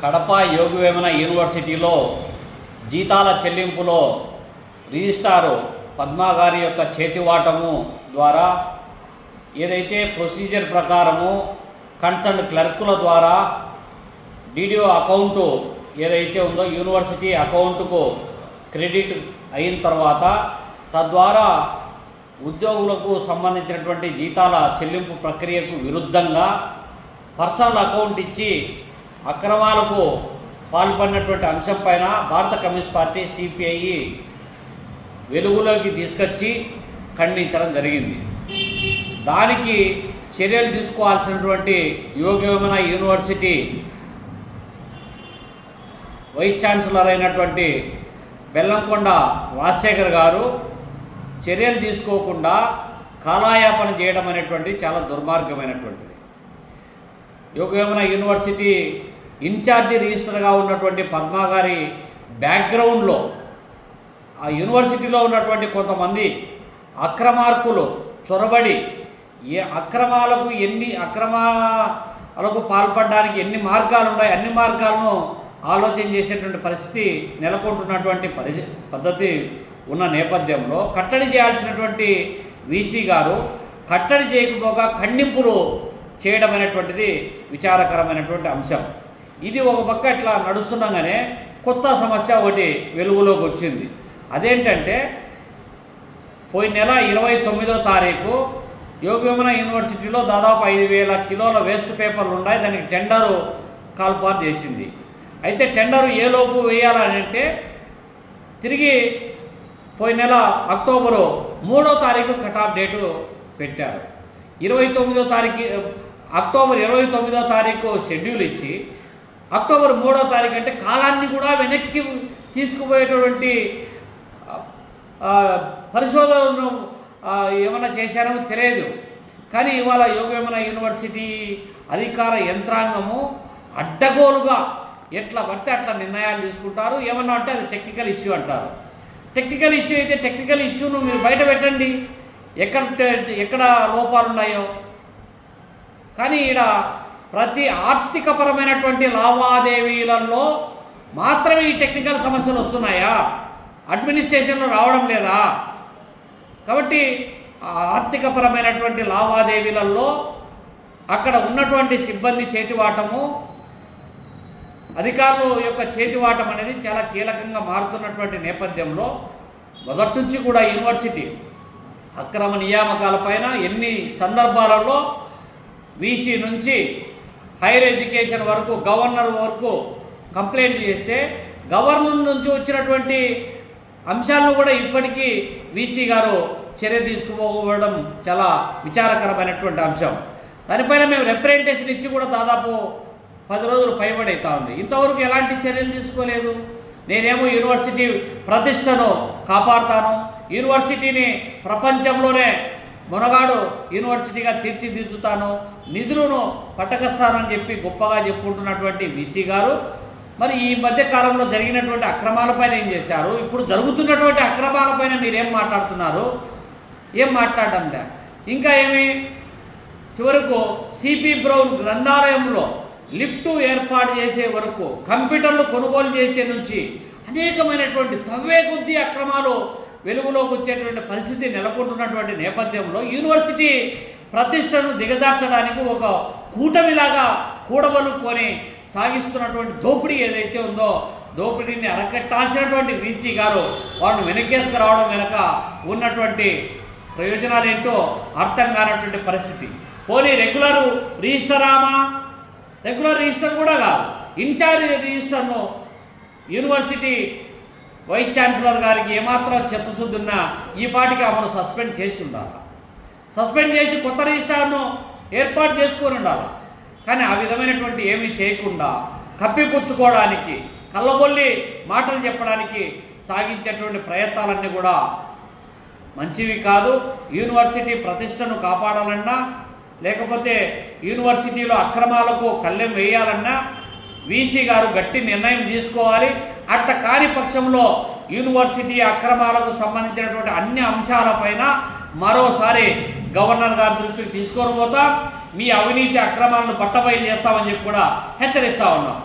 కడప యోగవేమన యూనివర్సిటీలో జీతాల చెల్లింపులో రిజిస్ట్రారు పద్మా గారి యొక్క చేతివాటము ద్వారా ఏదైతే ప్రొసీజర్ ప్రకారము కన్సర్న్ క్లర్కుల ద్వారా డీడీఓ అకౌంటు ఏదైతే ఉందో యూనివర్సిటీ అకౌంటుకు క్రెడిట్ అయిన తర్వాత తద్వారా ఉద్యోగులకు సంబంధించినటువంటి జీతాల చెల్లింపు ప్రక్రియకు విరుద్ధంగా పర్సనల్ అకౌంట్ ఇచ్చి అక్రమాలకు పాల్పడినటువంటి అంశం పైన భారత కమ్యూనిస్ట్ పార్టీ సిపిఐ వెలుగులోకి తీసుకొచ్చి ఖండించడం జరిగింది. దానికి చర్యలు తీసుకోవాల్సినటువంటి యోగ్యమైన యూనివర్సిటీ వైస్ ఛాన్సలర్ అయినటువంటి బెల్లంకొండ రాజశేఖర్ గారు చర్యలు తీసుకోకుండా కాలాయాపన చేయడం అనేటువంటి చాలా దుర్మార్గమైనటువంటిది. యోగవేమన యూనివర్సిటీ ఇన్ఛార్జి రిజిస్టర్గా ఉన్నటువంటి పద్మా గారి బ్యాక్గ్రౌండ్లో ఆ యూనివర్సిటీలో ఉన్నటువంటి కొంతమంది అక్రమార్కులు చొరబడి ఏ అక్రమాలకు ఎన్ని అక్రమాలకు పాల్పడడానికి ఎన్ని మార్గాలు ఉన్నాయి అన్ని మార్గాలను ఆలోచన చేసేటువంటి పరిస్థితి నెలకొంటున్నటువంటి పరి పద్ధతి ఉన్న నేపథ్యంలో కట్టడి చేయాల్సినటువంటి వీసీ గారు కట్టడి చేయకపోగా ఖండింపులు చేయడం అనేటువంటిది విచారకరమైనటువంటి అంశం. ఇది ఒక పక్క ఇట్లా నడుస్తుండగానే కొత్త సమస్య ఒకటి వెలుగులోకి వచ్చింది. అదేంటంటే పోయిన నెల ఇరవై తొమ్మిదో తారీఖు యోగవిమన యూనివర్సిటీలో దాదాపు ఐదు వేల కిలోల వేస్ట్ పేపర్లు ఉన్నాయి. దానికి టెండరు కాల్పార్ చేసింది. అయితే టెండరు ఏ లోపు వేయాలని అంటే తిరిగి పోయిన నెల అక్టోబరు మూడో తారీఖు కటాఫ్ డేటు పెట్టారు. ఇరవై తొమ్మిదో తారీఖు అక్టోబర్ ఇరవై తొమ్మిదో తారీఖు షెడ్యూల్ ఇచ్చి అక్టోబర్ మూడో తారీఖు అంటే కాలాన్ని కూడా వెనక్కి తీసుకుపోయేటటువంటి పరిశోధనను ఏమైనా చేశారో తెలియదు. కానీ ఇవాళ యోగవేమన యూనివర్సిటీ అధికార యంత్రాంగము అడ్డగోలుగా ఎట్లా పడితే అట్లా నిర్ణయాలు తీసుకుంటారు. ఏమన్నా అంటే అది టెక్నికల్ ఇష్యూ అంటారు. టెక్నికల్ ఇష్యూ అయితే టెక్నికల్ ఇష్యూను మీరు బయట పెట్టండి. ఎక్కడ ఎక్కడ లోపాలు ఉన్నాయో కానీ ఈడ ప్రతి ఆర్థికపరమైనటువంటి లావాదేవీలలో మాత్రమే ఈ టెక్నికల్ సమస్యలు వస్తున్నాయా? అడ్మినిస్ట్రేషన్లో రావడం లేదా? కాబట్టి ఆర్థికపరమైనటువంటి లావాదేవీలలో అక్కడ ఉన్నటువంటి సిబ్బంది చేతివాటము అధికారుల యొక్క చేతివాటం అనేది చాలా కీలకంగా మారుతున్నటువంటి నేపథ్యంలో మొదటి నుంచి కూడా యూనివర్సిటీ అక్రమ నియామకాలపైన ఎన్ని సందర్భాలలో వీసీ నుంచి హైయర్ ఎడ్యుకేషన్ వరకు గవర్నర్ వరకు కంప్లైంట్ చేస్తే గవర్నర్ నుంచి వచ్చినటువంటి అంశాలను కూడా ఇప్పటికీ వీసీ గారు చర్య తీసుకుపోవడం చాలా విచారకరమైనటువంటి అంశం. దానిపైన మేము రిప్రజెంటేషన్ ఇచ్చి కూడా దాదాపు పది రోజులు పైబడి ఉంది. ఇంతవరకు ఎలాంటి చర్యలు తీసుకోలేదు. నేనేమో యూనివర్సిటీ ప్రతిష్టను కాపాడుతాను. యూనివర్సిటీని ప్రపంచంలోనే మొనగాడు యూనివర్సిటీగా తీర్చిదిద్దుతాను నిధులను పట్టకస్తానని చెప్పి గొప్పగా చెప్పుకుంటున్నటువంటి విసి గారు. మరి ఈ మధ్య కాలంలో జరిగినటువంటి అక్రమాలపైన ఏం చేశారు? ఇప్పుడు జరుగుతున్నటువంటి అక్రమాలపైన మీరేం మాట్లాడుతున్నారు? ఏం మాట్లాడడం లే. ఇంకా ఏమి? చివరకు సిపి బ్రౌన్ గ్రంథాలయంలో లిఫ్ట్ ఏర్పాటు చేసే వరకు కంప్యూటర్లు కొనుగోలు చేసే నుంచి అనేకమైనటువంటి తవ్వే కొద్దీ అక్రమాలు వెలుగులోకి వచ్చేటువంటి పరిస్థితి నెలకొంటున్నటువంటి నేపథ్యంలో యూనివర్సిటీ ప్రతిష్టను దిగజార్చడానికి ఒక కూటమిలాగా కూడబలుకొని సాగిస్తున్నటువంటి దోపిడీ ఏదైతే ఉందో దోపిడీని అరకట్టాల్సినటువంటి వీసీ గారు వాళ్ళని వెనకేసుకు రావడం వెనక ఉన్నటువంటి ప్రయోజనాలు ఏంటో అర్థం కానటువంటి పరిస్థితి. పోనీ రెగ్యులర్ రిజిస్టరామా రెగ్యులర్ రిజిస్టర్ కూడా కాదు. ఇన్ఛార్జ్ రిజిస్టర్ను యూనివర్సిటీ వైస్ ఛాన్సలర్ గారికి ఏమాత్రం చిత్తశుద్ధి ఉన్నా ఈ పాటికి ఆమెను సస్పెండ్ చేసి ఉండాలి. సస్పెండ్ చేసి కొత్త రిజిస్టార్ను ఏర్పాటు చేసుకొని ఉండాలి. కానీ ఆ విధమైనటువంటి ఏమీ చేయకుండా కప్పిపుచ్చుకోవడానికి కళ్ళబొల్లి మాటలు చెప్పడానికి సాగించేటువంటి ప్రయత్నాలన్నీ కూడా మంచివి కాదు. యూనివర్సిటీ ప్రతిష్టను కాపాడాలన్నా లేకపోతే యూనివర్సిటీలో అక్రమాలకు కళ్ళెం వేయాలన్నా వీసీ గారు గట్టి నిర్ణయం తీసుకోవాలి. అట్ట కాని పక్షంలో యూనివర్సిటీ అక్రమాలకు సంబంధించినటువంటి అన్ని అంశాలపైన మరోసారి గవర్నర్ గారి దృష్టికి తీసుకొని పోతాం. మీ అవినీతి అక్రమాలను పట్టబయలు చేస్తామని చెప్పి కూడా హెచ్చరిస్తా ఉన్నాం.